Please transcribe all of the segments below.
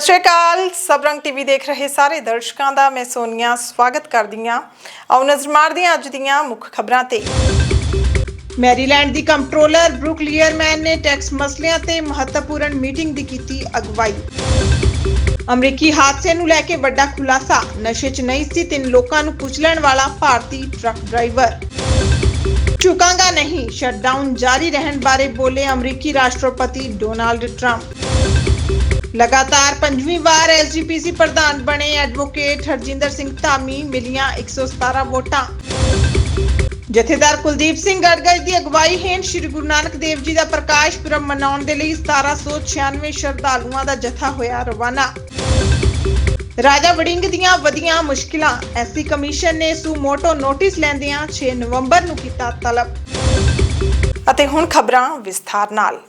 ਸਤਿ ਸ਼੍ਰੀ ਅਕਾਲ। ਸਬਰੰਗ ਟੀਵੀ ਦੇਖ ਰਹੇ ਸਾਰੇ ਦਰਸ਼ਕਾਂ ਦਾ ਮੈਂ ਸੋਨੀਆ ਸਵਾਗਤ ਕਰਦੀ ਹਾਂ। ਆਓ ਨਜ਼ਰ ਮਾਰਦੇ ਹਾਂ ਅੱਜ ਦੀਆਂ ਮੁੱਖ ਖਬਰਾਂ ਤੇ। ਮੈਰੀਲੈਂਡ ਦੀ ਕੰਟਰੋਲਰ ਬਰੁਕ ਲੀਅਰਮੈਨ ਨੇ ਟੈਕਸ ਮਸਲਿਆਂ ਤੇ ਮਹੱਤਵਪੂਰਨ ਮੀਟਿੰਗ ਦੀ ਕੀਤੀ ਅਗਵਾਈ। ਅਮਰੀਕੀ ਹਾਦਸੇ ਨੂੰ ਲੈ ਕੇ ਵੱਡਾ ਖੁਲਾਸਾ। ਨਸ਼ੇ 'ਚ ਨਹੀਂ ਸੀ, ਤਿੰਨ ਲੋਕਾਂ ਨੂੰ ਕੁਚਲਣ ਵਾਲਾ ਭਾਰਤੀ ਟਰੱਕ ਡਰਾਈਵਰ। ਝੁਕਾਂਗਾ ਨਹੀਂ, ਸ਼ਟਡਾਊਨ ਜਾਰੀ ਰਹਿਣ ਬਾਰੇ ਬੋਲੇ ਅਮਰੀਕੀ ਰਾਸ਼ਟਰਪਤੀ ਡੋਨਾਲਡ ਟਰੰਪ। ਲਗਾਤਾਰ ਪੰਜਵੀਂ ਵਾਰ ਐਸਜੀਪੀਸੀ ਪ੍ਰਧਾਨ ਬਣੇ ਐਡਵੋਕੇਟ ਹਰਜਿੰਦਰ ਸਿੰਘ ਧਾਮੀ ਮਿਲੀਆਂ 117 ਵੋਟਾਂ। ਜਥੇਦਾਰ ਕੁਲਦੀਪ ਸਿੰਘ ਗੜਗੜ ਦੀ ਅਗਵਾਈ ਹੇਠ ਸ੍ਰੀ ਗੁਰੂ ਨਾਨਕ ਦੇਵ ਜੀ ਦਾ ਪ੍ਰਕਾਸ਼ ਪੁਰਬ ਮਨਾਉਣ ਦੇ ਲਈ 1796 ਸ਼ਰਧਾਲੂਆਂ ਦਾ ਜਥਾ ਹੋਇਆ ਰਵਾਨਾ। ਰਾਜਾ ਵੜਿੰਗ ਦੀਆਂ ਵਧੀਆਂ ਮੁਸ਼ਕਿਲਾਂ, ਐਸਸੀ ਕਮਿਸ਼ਨ ਨੇ ਸੂਮੋਟੋ ਨੋਟਿਸ ਲੈਂਦਿਆਂ 6 ਨਵੰਬਰ ਨੂੰ ਕੀਤਾ ਤਲਬ। ਅਤੇ ਹੁਣ ਖਬਰਾਂ ਵਿਸਥਾਰ ਨਾਲ।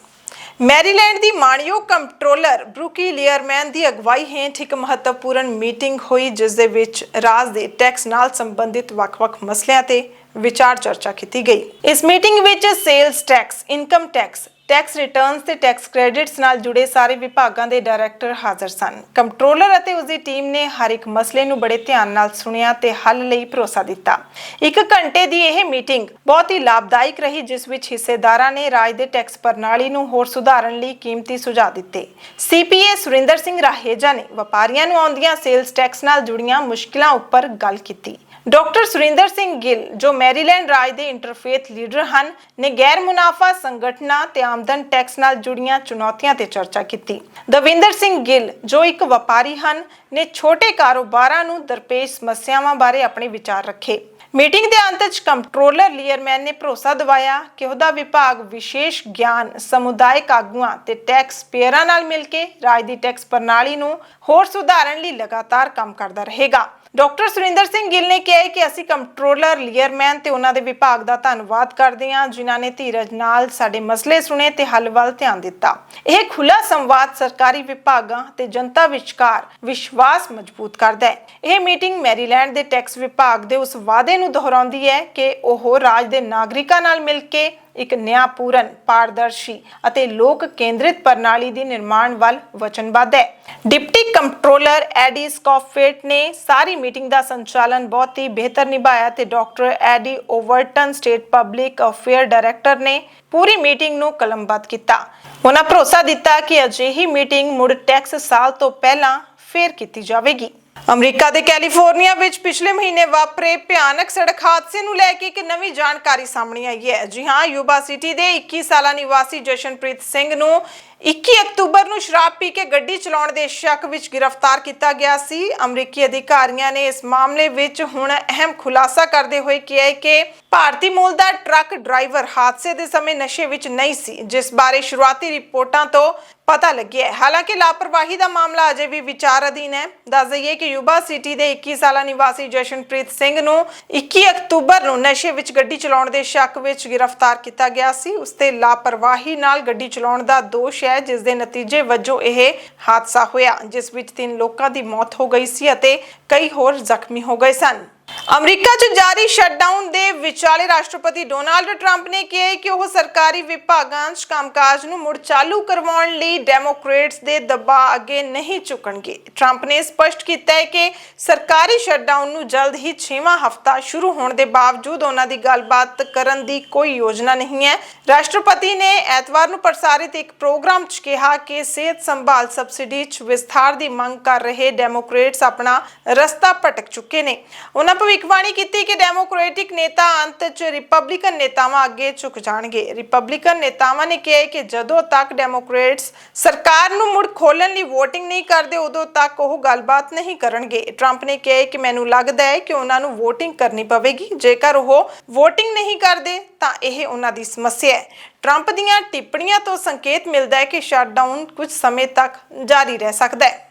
ਮੈਰੀਲੈਂਡ ਦੀ ਮਾਣਯੋਗ ਕੰਟਰੋਲਰ ਬਰੂਕੀ ਲੀਅਰਮੈਨ ਦੀ ਅਗਵਾਈ ਹੇਠ ਇੱਕ ਮਹੱਤਵਪੂਰਨ ਮੀਟਿੰਗ ਹੋਈ, ਜਿਸ ਦੇ ਵਿੱਚ ਰਾਜ ਦੇ ਟੈਕਸ ਨਾਲ ਸੰਬੰਧਿਤ ਵੱਖ-ਵੱਖ ਮਸਲਿਆਂ ਤੇ ਵਿਚਾਰ ਚਰਚਾ ਕੀਤੀ ਗਈ। ਇਸ ਮੀਟਿੰਗ ਵਿੱਚ sales tax, income tax tax returns ਤੇ ਟੈਕਸ ਕ੍ਰੈਡਿਟਸ ਨਾਲ ਜੁੜੇ ਸਾਰੇ ਵਿਭਾਗਾਂ ਦੇ ਡਾਇਰੈਕਟਰ ਹਾਜ਼ਰ ਸਨ। ਕੰਟਰੋਲਰ ਅਤੇ ਉਸ ਦੀ ਟੀਮ ਨੇ ਹਰ ਇੱਕ ਮਸਲੇ ਨੂੰ ਬੜੇ ਧਿਆਨ ਨਾਲ ਸੁਣਿਆ ਤੇ ਹੱਲ ਲਈ ਭਰੋਸਾ ਦਿੱਤਾ। ਇੱਕ ਘੰਟੇ ਦੀ ਇਹ ਮੀਟਿੰਗ ਬਹੁਤ ਹੀ ਲਾਭਦਾਇਕ ਰਹੀ, ਜਿਸ ਵਿੱਚ ਹਿੱਸੇਦਾਰਾਂ ਨੇ ਰਾਜ ਦੇ ਟੈਕਸ ਪ੍ਰਣਾਲੀ ਨੂੰ ਹੋਰ ਸੁਧਾਰਨ ਲਈ ਕੀਮਤੀ ਸੁਝਾਅ ਦਿੱਤੇ। ਸੀਪੀਏ ਸੁਰਿੰਦਰ ਸਿੰਘ ਰਾਹੇਜਾ ਨੇ ਵਪਾਰੀਆਂ ਨੂੰ ਆਉਂਦੀਆਂ ਸੇਲਸ ਟੈਕਸ ਨਾਲ ਜੁੜੀਆਂ ਮੁਸ਼ਕਲਾਂ ਉੱਪਰ ਗੱਲ ਕੀਤੀ। ਡਾਕਟਰ ਸੁਰਿੰਦਰ ਸਿੰਘ ਗਿੱਲ, ਜੋ ਮੈਰੀਲੈਂਡ ਰਾਜ ਦੇ ਇੰਟਰਫੇਥ ਲੀਡਰ ਹਨ, ਨੇ ਗੈਰ ਮੁਨਾਫਾ ਸੰਗਠਨਾਂ ਤੇ ਆਮਦਨ ਟੈਕਸ ਨਾਲ ਜੁੜੀਆਂ ਚੁਣੌਤੀਆਂ ਤੇ ਚਰਚਾ ਕੀਤੀ। ਦਵਿੰਦਰ ਸਿੰਘ ਗਿੱਲ, ਜੋ ਇੱਕ ਵਪਾਰੀ ਹਨ, ਨੇ ਛੋਟੇ ਕਾਰੋਬਾਰਾਂ ਨੂੰ ਦਰਪੇਸ਼ ਸਮੱਸਿਆਵਾਂ ਬਾਰੇ ਆਪਣੇ ਵਿਚਾਰ ਰੱਖੇ। ਮੀਟਿੰਗ ਦੇ ਅੰਤ ਵਿੱਚ ਕੰਟਰੋਲਰ ਲੀਅਰਮੈਨ ਨੇ ਭਰੋਸਾ ਦਿਵਾਇਆ ਕਿ ਉਹਦਾ ਵਿਭਾਗ ਵਿਸ਼ੇਸ਼ ਗਿਆਨ, ਸਮੁਦਾਇਕ ਆਗੂਆਂ ਤੇ ਟੈਕਸ ਪੇਅਰਾਂ ਨਾਲ ਮਿਲ ਕੇ ਰਾਜ ਦੀ ਟੈਕਸ ਪ੍ਰਣਾਲੀ ਨੂੰ ਹੋਰ ਸੁਧਾਰਨ ਲਈ ਲਗਾਤਾਰ ਕੰਮ ਕਰਦਾ ਰਹੇਗਾ। ਡਾਕਟਰ ਸੁਰਿੰਦਰ ਸਿੰਘ ਗਿੱਲ ਨੇ ਕਿਹਾ ਕਿ ਅਸੀਂ ਕੰਟਰੋਲਰ, ਲੀਅਰਮੈਨ ਤੇ ਉਹਨਾਂ ਦੇ ਵਿਭਾਗ ਦਾ ਧੰਨਵਾਦ ਕਰਦੇ ਹਾਂ, ਜਿਨ੍ਹਾਂ ਨੇ ਧੀਰਜ ਨਾਲ ਸਾਡੇ ਮਸਲੇ ਸੁਣੇ ਤੇ ਹੱਲ ਵੱਲ ਧਿਆਨ ਦਿੱਤਾ। ਇਹ ਖੁੱਲਾ ਸੰਵਾਦ ਸਰਕਾਰੀ ਵਿਭਾਗਾਂ ਤੇ ਜਨਤਾ ਵਿਚਕਾਰ ਵਿਸ਼ਵਾਸ ਮਜ਼ਬੂਤ ਕਰਦਾ ਹੈ। ਇਹ ਮੀਟਿੰਗ ਮੈਰੀਲੈਂਡ ਦੇ ਟੈਕਸ ਵਿਭਾਗ ਦੇ ਉਸ ਵਾਅਦੇ ਨੂੰ ਦੁਹਰਾਉਂਦੀ ਹੈ ਕਿ ਉਹ ਰਾਜ ਦੇ ਨਾਗਰਿਕਾਂ ਨਾਲ ਮਿਲ ਕੇ ਇੱਕ ਨਿਆਂਪੂਰਨ ਪਾਰਦਰਸ਼ੀ ਅਤੇ ਲੋਕ ਕੇਂਦਰਿਤ ਪ੍ਰਣਾਲੀ ਦੀ ਨਿਰਮਾਣ ਵੱਲ ਵਚਨਬੱਧ ਹੈ। ਡਿਪਟੀ ਕੰਟਰੋਲਰ ਐਡੀ ਸਕੌਫੇਟ ਨੇ ਸਾਰੀ ਮੀਟਿੰਗ ਦਾ ਸੰਚਾਲਨ ਬਹੁਤ ਹੀ ਬਿਹਤਰ ਨਿਭਾਇਆ ਤੇ doctor Eddie Overton state public affair director ਨੇ ਪੂਰੀ ਮੀਟਿੰਗ ਨੂੰ ਕਲਮਬੱਧ ਕੀਤਾ। ਉਹਨਾਂ ਭਰੋਸਾ ਦਿੱਤਾ ਕਿ ਅਜਿਹੀ ਮੀਟਿੰਗ ਮੁੜ ਟੈਕਸ ਸਾਲ ਤੋਂ ਪਹਿਲਾਂ ਫੇਰ ਕੀਤੀ ਜਾਵੇਗੀ। ਅਮਰੀਕਾ ਦੇ ਕੈਲੀਫੋਰਨੀਆ ਵਿੱਚ ਪਿਛਲੇ ਮਹੀਨੇ ਵਾਪਰੇ ਭਿਆਨਕ ਸੜਕ ਹਾਦਸੇ ਨੂੰ ਲੈ ਕੇ ਇੱਕ ਨਵੀਂ ਜਾਣਕਾਰੀ ਸਾਹਮਣੇ ਆਈ ਹੈ। ਜੀ ਹਾਂ, ਯੂਬਾ ਸਿਟੀ ਦੇ 21 ਸਾਲਾ ਨਿਵਾਸੀ ਜਸ਼ਨਪ੍ਰੀਤ ਸਿੰਘ ਨੂੰ 21 ਅਕਤੂਬਰ ਨੂੰ ਸ਼ਰਾਬ ਪੀ ਕੇ ਗੱਡੀ ਚਲਾਉਣ ਦੇ ਸ਼ੱਕ ਵਿੱਚ ਗ੍ਰਿਫਤਾਰ ਕੀਤਾ ਗਿਆ ਸੀ। ਅਮਰੀਕੀ ਅਧਿਕਾਰੀਆਂ ਨੇ ਇਸ ਮਾਮਲੇ ਵਿੱਚ ਹੁਣ ਅਹਿਮ ਖੁਲਾਸਾ ਕਰਦੇ ਹੋਏ ਕਿਹਾ ਹੈ ਕਿ ਭਾਰਤੀ ਮੂਲ ਦਾ ਟਰੱਕ ਡਰਾਈਵਰ ਹਾਦਸੇ ਦੇ ਸਮੇਂ ਨਸ਼ੇ ਵਿੱਚ ਨਹੀਂ ਸੀ, ਜਿਸ ਬਾਰੇ ਸ਼ੁਰੂਆਤੀ ਰਿਪੋਰਟਾਂ ਤੋਂ ਪਤਾ ਲੱਗਿਆ ਹੈ। ਹਾਲਾਂਕਿ ਲਾਪਰਵਾਹੀ ਦਾ ਮਾਮਲਾ ਅਜੇ ਵੀ ਵਿਚਾਰ ਅਧੀਨ ਹੈ। ਦੱਸ ਦਈਏ ਕਿ ਯੂਬਾ ਸਿਟੀ ਦੇ 21 ਸਾਲਾ ਨਿਵਾਸੀ ਜਸ਼ਨਪ੍ਰੀਤ ਸਿੰਘ ਨੂੰ 21 ਅਕਤੂਬਰ ਨੂੰ ਨਸ਼ੇ ਵਿੱਚ ਗੱਡੀ ਚਲਾਉਣ ਦੇ ਸ਼ੱਕ ਵਿੱਚ ਗ੍ਰਿਫਤਾਰ ਕੀਤਾ ਗਿਆ ਸੀ। ਉਸ ਤੇ ਲਾਪਰਵਾਹੀ ਨਾਲ ਗੱਡੀ ਚਲਾਉਣ ਦਾ ਦੋਸ਼ ਹੈ। ਜਿਸ ਦੇ ਨਤੀਜੇ ਵਜੋਂ ਇਹ ਹਾਦਸਾ ਹੋਇਆ, ਜਿਸ ਵਿੱਚ ਤਿੰਨ ਲੋਕਾਂ ਦੀ ਮੌਤ ਹੋ ਗਈ ਸੀ ਅਤੇ ਕਈ ਹੋਰ ਜ਼ਖਮੀ ਹੋ ਗਏ ਸਨ। ਅਮਰੀਕਾ 'ਚ ਜਾਰੀ ਸ਼ਟਡਾਊਨ ਦੇ ਵਿਚਾਲੇ ਰਾਸ਼ਟਰਪਤੀ ਡੋਨਾਲਡ ਟਰੰਪ ਨੇ ਕਿਹਾ ਕਿ ਉਹ ਸਰਕਾਰੀ ਵਿਭਾਗਾਂ 'ਚ ਕੰਮਕਾਜ ਨੂੰ ਮੁੜ ਚਾਲੂ ਕਰਵਾਉਣ ਲਈ ਡੈਮੋਕ੍ਰੇਟਸ ਦੇ ਦਬਾਅ ਅੱਗੇ ਨਹੀਂ ਝੁਕਣਗੇ। ਟਰੰਪ ਨੇ ਸਪਸ਼ਟ ਕੀਤਾ ਹੈ ਕਿ ਸਰਕਾਰੀ ਸ਼ਟਡਾਊਨ ਨੂੰ ਜਲਦ ਹੀ 6ਵਾਂ ਹਫਤਾ ਸ਼ੁਰੂ ਹੋਣ ਦੇ ਬਾਵਜੂਦ ਉਹਨਾਂ ਦੀ ਗੱਲਬਾਤ ਕਰਨ ਦੀ ਕੋਈ ਯੋਜਨਾ ਨਹੀਂ ਹੈ। ਰਾਸ਼ਟਰਪਤੀ ਨੇ ਐਤਵਾਰ ਨੂੰ ਪ੍ਰਸਾਰਿਤ ਇੱਕ ਪ੍ਰੋਗਰਾਮ 'ਚ ਕਿਹਾ ਕਿ ਸਿਹਤ ਸੰਭਾਲ ਸਬਸਿਡੀ 'ਚ ਵਿਸਥਾਰ ਦੀ ਮੰਗ ਕਰ ਰਹੇ ਡੈਮੋਕ੍ਰੇਟਸ ਆਪਣਾ ਰਸਤਾ ਭਟਕ ਚੁੱਕੇ ਨੇ। ਉਹਨਾਂ ਭਵਿੱਖਬਾਣੀ ਕੀਤੀ ਕਿ ਡੈਮੋਕ੍ਰੈਟਿਕ ਨੇਤਾ ਅੰਤ 'ਚ ਰਿਪਬਲਿਕਨ ਨੇਤਾਵਾਂ ਅੱਗੇ ਝੁਕ ਜਾਣਗੇ। ਰਿਪਬਲਿਕਨ ਨੇਤਾਵਾਂ ਨੇ ਕਿਹਾ ਕਿ ਜਦੋਂ ਤੱਕ ਡੈਮੋਕ੍ਰੇਟਸ ਸਰਕਾਰ ਨੂੰ ਮੁੜ ਖੋਲਣ ਲਈ VOTING ਨਹੀਂ ਕਰਦੇ, ਉਦੋਂ ਤੱਕ ਉਹ ਗੱਲਬਾਤ ਨਹੀਂ ਕਰਨਗੇ। ਟਰੰਪ ਨੇ ਕਿਹਾ ਕਿ ਮੈਨੂੰ ਲੱਗਦਾ ਹੈ ਕਿ ਉਹਨਾਂ ਨੂੰ VOTING ਕਰਨੀ ਪਵੇਗੀ। ਜੇਕਰ ਉਹ VOTING ਨਹੀਂ ਕਰਦੇ, ਤਾਂ ਇਹ ਉਹਨਾਂ ਦੀ ਸਮੱਸਿਆ ਹੈ। ਟਰੰਪ ਦੀਆਂ ਟਿੱਪਣੀਆਂ ਤੋਂ ਸੰਕੇਤ ਮਿਲਦਾ ਹੈ ਕਿ ਸ਼ਟਡਾਊਨ ਕੁਝ ਸਮੇਂ ਤੱਕ ਜਾਰੀ ਰਹਿ ਸਕਦਾ ਹੈ।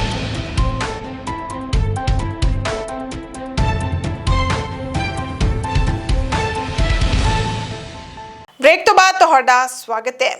ਬ੍ਰੇਕ ਤੋਂ ਬਾਅਦ ਤੁਹਾਡਾ ਸਵਾਗਤ ਹੈ।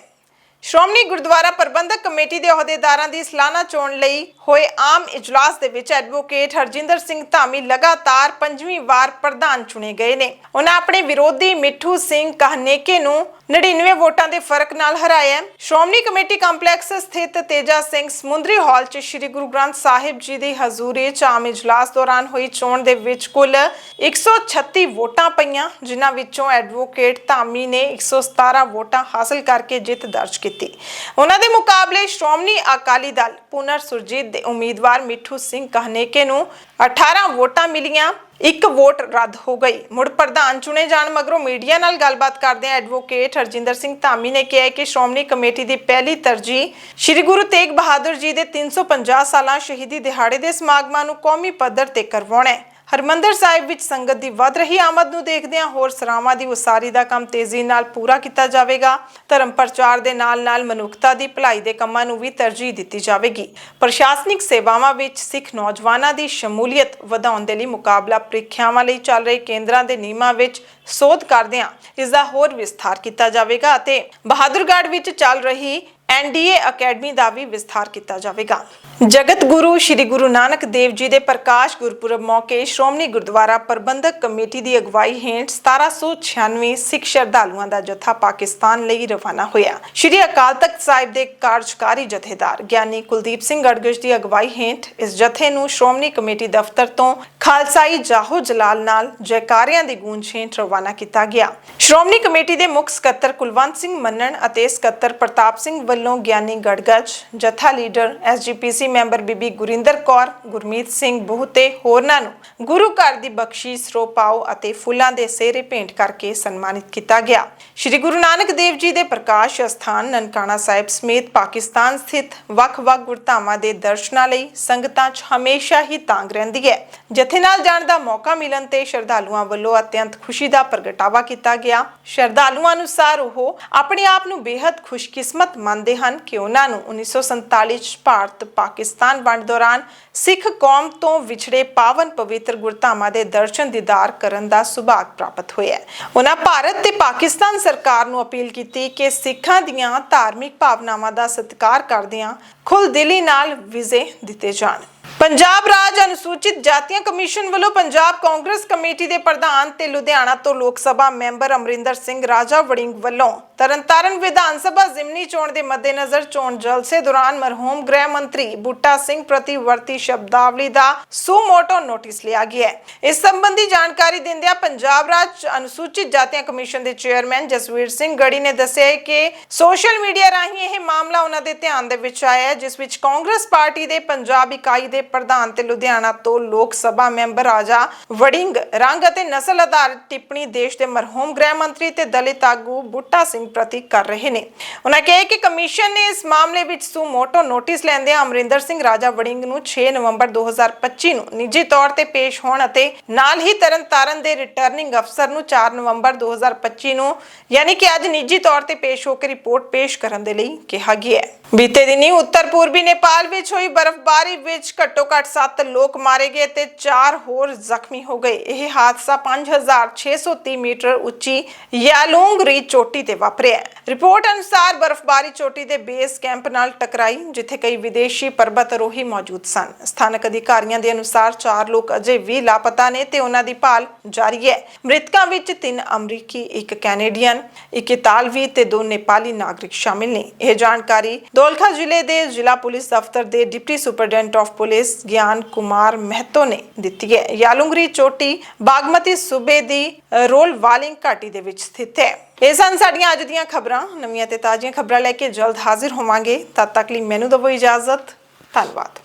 ਸ਼੍ਰੋਮਣੀ ਗੁਰਦੁਆਰਾ ਪ੍ਰਬੰਧਕ ਕਮੇਟੀ ਦੇ ਅਹੁਦੇਦਾਰਾਂ ਦੀ ਸਾਲਾਨਾ ਚੋਣ ਲਈ ਹੋਏ ਆਮ ਇਜਲਾਸ ਦੇ ਵਿੱਚ ਐਡਵੋਕੇਟ ਹਰਜਿੰਦਰ ਸਿੰਘ ਧਾਮੀ ਲਗਾਤਾਰ ਪੰਜਵੀਂ ਵਾਰ ਪ੍ਰਧਾਨ ਚੁਣੇ ਗਏ ਨੇ। ਉਹਨਾਂ ਆਪਣੇ ਵਿਰੋਧੀ ਮਿੱਠੂ ਸਿੰਘ ਕਹਨੇਕੇ ਨੂੰ 99 ਵੋਟਾਂ ਦੇ ਫ਼ਰਕ ਨਾਲ ਹਰਾਇਆ ਸ਼੍ਰੋਮਣੀ ਕਮੇਟੀ ਕੰਪਲੈਕਸ ਸਥਿਤ ਤੇਜਾ ਸਿੰਘ ਸਮੁੰਦਰੀ ਹਾਲ 'ਚ ਸ੍ਰੀ ਗੁਰੂ ਗ੍ਰੰਥ ਸਾਹਿਬ ਜੀ ਦੀ ਹਜ਼ੂਰੀ 'ਚ ਆਮ ਇਜਲਾਸ ਦੌਰਾਨ ਹੋਈ ਚੋਣ ਦੇ ਵਿੱਚ ਕੁੱਲ 136 ਵੋਟਾਂ ਪਈਆਂ, ਜਿਨ੍ਹਾਂ ਵਿੱਚੋਂ ਐਡਵੋਕੇਟ ਧਾਮੀ ਨੇ 117 ਵੋਟਾਂ ਹਾਸਲ ਕਰਕੇ ਜਿੱਤ ਦਰਜ ਕੀਤੀ। ਉਹਨਾਂ ਦੇ ਮੁਕਾਬਲੇ ਸ਼੍ਰੋਮਣੀ ਅਕਾਲੀ ਦਲ ਪੁਨਰ ਸੁਰਜੀਤ ਦੇ ਉਮੀਦਵਾਰ ਮਿੱਠੂ ਸਿੰਘ ਕਹਨੇਕੇ ਨੂੰ 18 ਵੋਟਾਂ ਮਿਲੀਆਂ, ਇੱਕ ਵੋਟ ਰੱਦ ਹੋ ਗਈ। ਮੁੜ ਪ੍ਰਧਾਨ ਚੁਣੇ ਜਾਣ ਮਗਰੋਂ ਮੀਡੀਆ ਨਾਲ ਗੱਲਬਾਤ ਕਰਦੇ ਐਡਵੋਕੇਟ ਹਰਜਿੰਦਰ ਸਿੰਘ ਧਾਮੀ ਨੇ ਕਿਹਾ ਕਿ ਸ਼੍ਰੋਮਣੀ ਕਮੇਟੀ ਦੀ ਪਹਿਲੀ ਤਰਜੀਹ ਸ੍ਰੀ ਗੁਰੂ ਤੇਗ ਬਹਾਦਰ ਜੀ ਦੇ 350 ਸਾਲਾਂ ਸ਼ਹੀਦੀ ਦਿਹਾੜੇ ਦੇ ਸਮਾਗਮਾਂ ਨੂੰ ਕੌਮੀ ਪੱਧਰ ਤੇ ਕਰਵਾਉਣਾ ਹੈ। ਹਰਮੰਦਰ ਸਾਹਿਬ ਵਿੱਚ ਸੰਗਤ ਦੀ ਵੱਧ ਰਹੀ ਆਮਦ ਨੂੰ ਦੇਖਦਿਆਂ ਹੋਰ ਸਰਾਵਾਂ ਦੀ ਉਸਾਰੀ ਦਾ ਕੰਮ ਤੇਜ਼ੀ ਨਾਲ ਪੂਰਾ ਕੀਤਾ ਜਾਵੇਗਾ। ਧਰਮ ਪ੍ਰਚਾਰ ਦੇ ਨਾਲ-ਨਾਲ ਮਨੁੱਖਤਾ ਦੀ ਭਲਾਈ ਦੇ ਕੰਮਾਂ ਨੂੰ ਵੀ ਤਰਜੀਹ ਦਿੱਤੀ ਜਾਵੇਗੀ। ਪ੍ਰਸ਼ਾਸਨਿਕ ਸੇਵਾਵਾਂ ਵਿੱਚ ਸਿੱਖ ਨੌਜਵਾਨਾਂ ਦੀ ਸ਼ਮੂਲੀਅਤ ਵਧਾਉਣ ਦੇ ਲਈ ਮੁਕਾਬਲਾ ਪ੍ਰੀਖਿਆਵਾਂ ਲਈ ਚੱਲ ਰਹੇ ਕੇਂਦਰਾਂ ਦੇ ਨਿਯਮਾਂ ਵਿੱਚ ਸੋਧ ਕਰਦਿਆਂ ਇਸ ਦਾ ਹੋਰ ਵਿਸਥਾਰ ਕੀਤਾ ਜਾਵੇਗਾ ਅਤੇ ਬਹਾਦਰਗੜ੍ਹ ਵਿੱਚ ਚੱਲ ਰਹੀ ਐਨਡੀਏ ਅਕੈਡਮੀ ਦਾ ਵੀ ਵਿਸਥਾਰ ਕੀਤਾ ਜਾਵੇਗਾ। ਜਗਤ ਗੁਰੂ ਸ੍ਰੀ ਗੁਰੂ ਨਾਨਕ ਦੇਵ ਜੀ ਦੇ ਪ੍ਰਕਾਸ਼ ਗੁਰਪੁਰਬ ਮੌਕੇ ਸ਼੍ਰੋਮਣੀ ਗੁਰਦੁਆਰਾ ਪ੍ਰਬੰਧਕ ਕਮੇਟੀ ਦੀ ਅਗਵਾਈ ਹੇਠ 1796 ਸਿੱਖ ਸ਼ਰਧਾਲੂਆਂ ਦਾ ਜਥਾ ਪਾਕਿਸਤਾਨ ਲਈ ਰਵਾਨਾ ਹੋਇਆ। ਸ੍ਰੀ ਅਕਾਲ ਤਖਤ ਸਾਹਿਬ ਦੇ ਕਾਰਜਕਾਰੀ ਜਥੇਦਾਰ ਗਿਆਨੀ ਕੁਲਦੀਪ ਸਿੰਘ ਗੜਗੜ ਦੀ ਅਗਵਾਈ ਹੇਠ ਇਸ ਜਥੇ ਨੂੰ ਸ਼੍ਰੋਮਣੀ ਕਮੇਟੀ ਦਫ਼ਤਰ ਤੋਂ ਖਾਲਸਾਈ ਜਾਹੋ ਜਲਾਲ ਨਾਲ ਜੈਕਾਰਿਆਂ ਦੀ ਗੂੰਜ ਹੇਠ ਰਵਾਨਾ ਕੀਤਾ ਗਿਆ। ਸ਼੍ਰੋਮਣੀ ਕਮੇਟੀ ਦੇ ਮੁੱਖ ਸਕੱਤਰ ਕੁਲਵੰਤ ਸਿੰਘ ਮੰਨਣ ਅਤੇ ਸਕੱਤਰ ਪ੍ਰਤਾਪ ਸਿੰਘ ਵੱਲੋਂ ਗਿਆਨੀ ਗੜਗੜ ਜਥਾ ਲੀਡਰ ਐਸਜੀਪੀਸੀ ਮੈਂਬਰ ਬੀਬੀ ਗੁਰਿੰਦਰ ਕੌਰ, ਗੁਰਮੀਤ ਸਿੰਘ ਬਹੂ ਤੇ ਹੋਰਨਾਂ ਨੂੰ ਗੁਰੂ ਘਰ ਦੀ ਬਖਸ਼ੀਸ਼, ਰੋਪਾਓ ਅਤੇ ਫੁੱਲਾਂ ਦੇ ਸੇਰੇ ਭੇਂਟ ਕਰਕੇ ਸਨਮਾਨਿਤ ਕੀਤਾ ਗਿਆ। ਸ਼੍ਰੀ ਗੁਰੂ ਨਾਨਕ ਦੇਵ ਜੀ ਦੇ ਪ੍ਰਕਾਸ਼ ਅਸਥਾਨ ਨਨਕਾਣਾ ਸਾਹਿਬ ਸਮੇਤ ਪਾਕਿਸਤਾਨ ਸਥਿਤ ਵੱਖ-ਵੱਖ ਗੁਰਧਾਮਾਂ ਦੇ ਦਰਸ਼ਨਾਂ ਲਈ ਸੰਗਤਾਂ 'ਚ ਹਮੇਸ਼ਾ ਹੀ ਤਾਂਗ ਰਹਿੰਦੀ ਹੈ। ਜਥੇ ਨਾਲ ਜਾਣ ਦਾ ਮੌਕਾ ਮਿਲਣ ਤੇ ਸ਼ਰਧਾਲੂਆਂ ਵੱਲੋਂ ਅਤਿਅੰਤ ਖੁਸ਼ੀ ਦਾ ਪ੍ਰਗਟਾਵਾ ਕੀਤਾ ਗਿਆ। ਸ਼ਰਧਾਲੂਆਂ ਅਨੁਸਾਰ ਉਹ ਆਪਣੇ ਆਪ ਨੂੰ ਬੇहद ਖੁਸ਼ਕਿਸਮਤ ਮੰਨਦੇ ਹਨ ਕਿ ਉਹਨਾਂ ਨੂੰ 1947 ਚ ਭਾਰਤ ਪਾਕਿਸਤਾਨ ਵੰਡ ਦੌਰਾਨ ਸਿੱਖ ਕੌਮ ਤੋਂ ਵਿਛੜੇ ਪਾਵਨ ਪਵਿੱਤਰ ਗੁਰਧਾਮਾਂ ਦੇ ਦਰਸ਼ਨ ਦੀਦਾਰ ਕਰਨ ਦਾ ਸੁਭਾਗ ਪ੍ਰਾਪਤ ਹੋਇਆ ਹੈ। ਉਹਨਾਂ ਭਾਰਤ ਤੇ ਪਾਕਿਸਤਾਨ ਸਰਕਾਰ ਨੂੰ ਅਪੀਲ ਕੀਤੀ ਕਿ ਸਿੱਖਾਂ ਦੀਆਂ ਧਾਰਮਿਕ ਭਾਵਨਾਵਾਂ ਦਾ ਸਤਿਕਾਰ ਕਰਦਿਆਂ ਖੁੱਲ੍ਹਦਿਲੀ ਨਾਲ ਵਿਜੇ ਦਿੱਤੇ ਜਾਣ। ਪੰਜਾਬ ਰਾਜ ਅਨੁਸੂਚਿਤ ਜਾਤੀਆਂ ਕਮਿਸ਼ਨ ਵੱਲੋਂ ਪੰਜਾਬ ਕਾਂਗਰਸ ਕਮੇਟੀ ਦੇ ਪ੍ਰਧਾਨ ਤੇ ਲੁਧਿਆਣਾ ਤੋਂ ਲੋਕ ਸਭਾ ਮੈਂਬਰ ਅਮਰਿੰਦਰ ਸਿੰਘ ਰਾਜਾ ਵੜਿੰਗ ਵੱਲੋਂ ਤਰਨਤਾਰਨ ਵਿਧਾਨ ਸਭਾ ਜ਼ਿਮਨੀ ਚੋਣ ਦੇ ਮੱਦੇਨਜ਼ਰ ਚੋਣ ਜਲਸੇ ਦੌਰਾਨ ਮਰਹੂਮ ਗ੍ਰਹਿ ਮੰਤਰੀ ਬੂਟਾ ਸਿੰਘ ਪ੍ਰਤੀ ਵਰਤੀ ਸ਼ਬਦਾਵਲੀ ਦਾ ਸੁਮੋਟੋ ਨੋਟਿਸ ਲਿਆ ਗਿਆ ਹੈ। ਇਸ ਸੰਬੰਧੀ ਜਾਣਕਾਰੀ ਦਿੰਦਿਆਂ ਪੰਜਾਬ ਰਾਜ ਅਨੁਸੂਚਿਤ ਜਾਤੀਆਂ ਕਮਿਸ਼ਨ ਦੇ ਚੇਅਰਮੈਨ ਜਸਵੀਰ ਸਿੰਘ ਗੜੀ ਨੇ ਦੱਸਿਆ ਕਿ ਸੋਸ਼ਲ ਮੀਡੀਆ ਰਾਹੀਂ ਇਹ ਮਾਮਲਾ ਉਹਨਾਂ ਦੇ ਧਿਆਨ ਦੇ ਵਿੱਚ ਆਇਆ ਜਿਸ ਵਿੱਚ ਕਾਂਗਰਸ ਪਾਰਟੀ ਦੇ ਪੰਜਾਬ ਇਕਾਈ ਦੇ ਪ੍ਰਧਾਨ ਤੇ ਲੁਧਿਆਣਾ ਤੋਂ ਲੋਕ ਸਭਾ ਮੈਂਬਰ ਰਾਜਾ ਵੜਿੰਗ ਰੰਗ ਅਤੇ ਨਸਲ ਆਧਾਰਿਤ ਟਿੱਪਣੀ ਦੇਸ਼ ਦੇ ਮਰਹੂਮ ਗ੍ਰਹਿ ਮੰਤਰੀ ਤੇ ਦਲਿਤ ਆਗੂ ਬੁੱਟਾ ਸਿੰਘ ਪ੍ਰਤੀ ਕਰ ਰਹੇ ਨੇ। ਉਹਨਾਂ ਕਿਹਾ ਕਿ ਕਮਿਸ਼ਨ ਨੇ ਇਸ ਮਾਮਲੇ ਵਿੱਚ ਸੁਮੋਟੋ ਨੋਟਿਸ ਲੈਂਦਿਆਂ ਅਮਰਿੰਦਰ ਸਿੰਘ ਰਾਜਾ ਵੜਿੰਗ ਨੂੰ 6 ਨਵੰਬਰ 2025 ਨੂੰ ਨਿੱਜੀ ਤੌਰ ਤੇ ਪੇਸ਼ ਹੋਣ ਅਤੇ ਨਾਲ ਹੀ ਤਰਨਤਾਰਨ ਦੇ ਰਿਟਰਨਿੰਗ ਅਫਸਰ ਨੂੰ 4 ਨਵੰਬਰ 2025 ਨੂੰ ਯਾਨੀ ਕਿ ਅੱਜ ਨਿੱਜੀ ਤੌਰ ਤੇ ਪੇਸ਼ ਹੋ ਕੇ ਰਿਪੋਰਟ ਪੇਸ਼ ਕਰਨ ਦੇ ਲਈ ਕਿਹਾ ਗਿਆ ਹੈ। ਬੀਤੇ ਦਿਨੀ ਉੱਤਰ ਪੂਰਬੀ ਨੇਪਾਲ ਵਿੱਚ ਹੋਈ ਬਰਫ਼ਬਾਰੀ ਵਿੱਚ ਘੱਟੋ ਘੱਟ 7 ਲੋਕ ਮਾਰੇ ਗਏ ਤੇ 4 ਹੋਰ ਜ਼ਖਮੀ ਹੋ ਗਏ। ਇਹ ਹਾਦਸਾ 5630 ਮੀਟਰ ਉੱਚੀ ਯਾਲੂੰਗ ਰੀ ਚੋਟੀ ਤੇ ਵਾਪਰਿਆ ਰਿਪੋਰਟ ਅਨੁਸਾਰ ਬਰਫ਼ਬਾਰੀ ਚੋਟੀ ਦੇ ਬੇਸ ਕੈਂਪ ਨਾਲ ਟਕਰਾਈ, ਜਿੱਥੇ ਕਈ ਵਿਦੇਸ਼ੀ ਪਰਬਤ ਮੌਜੂਦ ਸਨ। ਸਥਾਨਕ ਅਧਿਕਾਰੀਆਂ ਦੇ ਅਨੁਸਾਰ 4 ਲੋਕ ਅਜੇ ਵੀ ਲਾਪਤਾ ਨੇ ਤੇ ਉਹਨਾਂ ਦੀ ਭਾਲ ਜਾਰੀ ਹੈ। ਮ੍ਰਿਤਕਾਂ ਵਿੱਚ 3 ਅਮਰੀਕੀ, ਇੱਕ ਕੈਨੇਡੀਅਨ, ਇੱਕ ਇਤਾਲਵੀ ਤੇ ਦੋ ਨੇਪਾਲੀ ਨਾਗਰਿਕ ਸ਼ਾਮਿਲ ਨੇ। ਇਹ ਜਾਣਕਾਰੀ ਦੋਲਖਾ ਜ਼ਿਲ੍ਹੇ ਦੇ ਜ਼ਿਲ੍ਹਾ ਪੁਲਿਸ ਦਫ਼ਤਰ ਦੇ ਡਿਪਟੀ ਸੁਪਰਡੈਂਟ ਆਫ ਪੁਲਿਸ ਗਿਆਨ ਕੁਮਾਰ ਮਹਿਤੋ ਨੇ ਦਿੱਤੀ ਹੈ। ਯਾਲੁੰਗਰੀ ਚੋਟੀ ਬਾਗਮਤੀ ਸੂਬੇ ਦੀ ਰੋਲ ਵਾਲਿੰਗ ਘਾਟੀ ਦੇ ਵਿੱਚ ਸਥਿਤ ਹੈ। ਇਹ ਸਨ ਸਾਡੀਆਂ ਅੱਜ ਦੀਆਂ ਖਬਰਾਂ। ਨਵੀਆਂ ਤੇ ਤਾਜ਼ੀਆਂ ਖਬਰਾਂ ਲੈ ਕੇ ਜਲਦ ਹਾਜ਼ਰ ਹੋਵਾਂਗੇ। ਤਦ ਤੱਕ ਲਈ ਮੈਨੂੰ ਦਿਓ ਇਜਾਜ਼ਤ। ਧੰਨਵਾਦ।